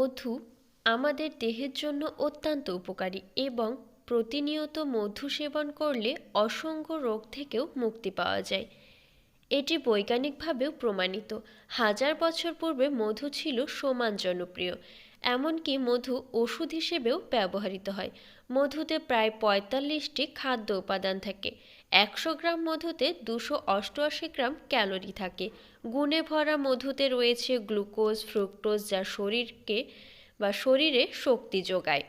মধু আমাদের দেহের জন্য অত্যন্ত উপকারী এবং প্রতিনিয়ত মধু সেবন করলে অসংখ্য রোগ থেকেও মুক্তি পাওয়া যায়। এটি বৈজ্ঞানিকভাবেও প্রমাণিত। হাজার বছর পূর্বে মধু ছিল সমান জনপ্রিয় এমনকি মধু ওষুধ হিসেবেও ব্যবহৃত হয়। মধুতে প্রায় পঁয়তাল্লিশটি খাদ্য উপাদান থাকে। একশো গ্রাম মধুতে দুশো অষ্টআশি গ্রাম ক্যালোরি থাকে। গুণে ভরা মধুতে রয়েছে গ্লুকোজ, ফ্রুক্টোজ যা শরীরকে বা শরীরে শক্তি যোগায়।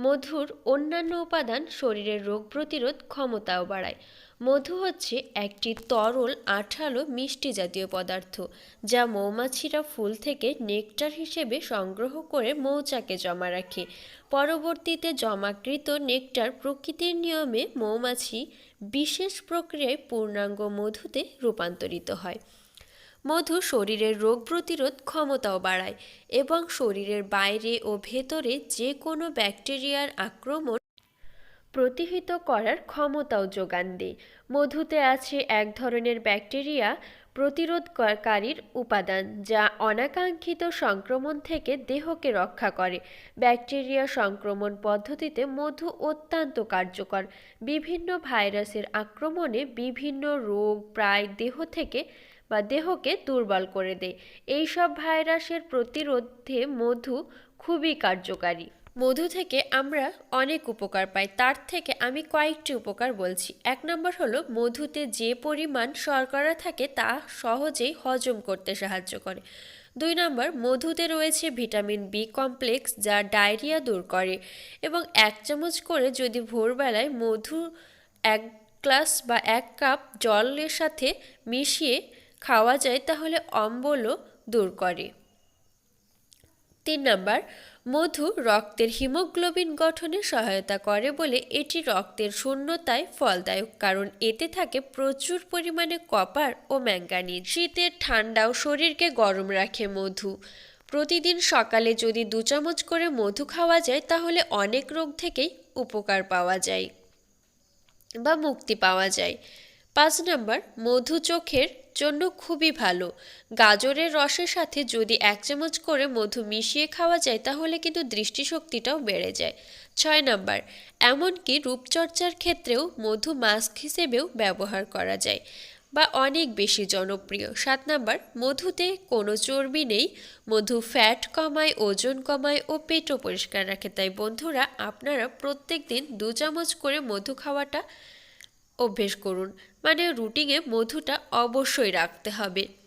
মধুর অন্যান্য উপাদান শরীরের রোগ প্রতিরোধ ক্ষমতাও বাড়ায়। মধু হচ্ছে একটি তরল, আঠালো, মিষ্টি জাতীয় পদার্থ, যা মৌমাছিরা ফুল থেকে নেকটার হিসেবে সংগ্রহ করে মৌচাকে জমা রাখে। পরবর্তীতে জমাকৃত নেকটার প্রকৃতির নিয়মে মৌমাছি বিশেষ প্রক্রিয়ায় পূর্ণাঙ্গ মধুতে রূপান্তরিত হয়। মধু শরীরের রোগ প্রতিরোধ ক্ষমতাও বাড়ায় এবং শরীরের বাইরে ও ভেতরে যে কোনো ব্যাকটেরিয়ার আক্রমণ প্রতিহিত করার ক্ষমতাও যোগান দেয়। মধুতে আছে এক ধরনের ব্যাকটেরিয়া প্রতিরোধকারীর উপাদান, যা অনাকাঙ্ক্ষিত সংক্রমণ থেকে দেহকে রক্ষা করে। ব্যাকটেরিয়া সংক্রমণ পদ্ধতিতে মধু অত্যন্ত কার্যকর। বিভিন্ন ভাইরাসের আক্রমণে বিভিন্ন রোগ প্রায় দেহ থেকে বা দেহকে দুর্বল করে দেয়। এইসব ভাইরাসের প্রতিরোধে মধু খুবই কার্যকারী। মধু থেকে আমরা অনেক উপকার পাই। তার থেকে আমি কয়েকটি উপকার বলছি। এক নম্বর হলো, মধুতে যে পরিমাণ শর্করা থাকে, তা সহজেই হজম করতে সাহায্য করে। দুই নম্বর, মধুতে রয়েছে ভিটামিন বি কমপ্লেক্স, যা ডায়রিয়া দূর করে এবং এক চামচ করে যদি ভোরবেলায় মধু এক গ্লাস বা এক কাপ জলের সাথে মিশিয়ে খাওয়া যায় তাহলে অম্বলও দূর করে। তিন নাম্বার, মধু রক্তের হিমোগ্লোবিন গঠনে সহায়তা করে বলে এটি রক্তের শূন্যতায় ফলদায়ক, কারণ এতে থাকে প্রচুর পরিমাণে কপার ও ম্যাঙ্গানিজ শীতের ঠান্ডাও শরীরকে গরম রাখে মধু। প্রতিদিন সকালে যদি দু চামচ করে মধু খাওয়া যায়, তাহলে অনেক রোগ থেকেই উপকার পাওয়া যায় বা মুক্তি পাওয়া যায়। পাঁচ নাম্বার, মধু চোখের জন্য খুবই ভালো। গাজরের রসের সাথে যদি এক চামচ করে মধু মিশিয়ে খাওয়া যায়, তাহলে কিন্তু দৃষ্টিশক্তিটাও বেড়ে যায়। ছয় নাম্বার, এমনকি রূপচর্চার ক্ষেত্রেও মধু মাস্ক হিসেবেও ব্যবহার করা যায় বা অনেক বেশি জনপ্রিয়। সাত নাম্বার, মধুতে কোনো চর্বি নেই, মধু ফ্যাট কমায়, ওজন কমায় ও পেটও পরিষ্কার রাখে। তাই বন্ধুরা, আপনারা প্রত্যেক দিন দু চামচ করে মধু খাওয়াটা অভ্যেস করুন। মানে রুটিনে মধুটা অবশ্যই রাখতে হবে।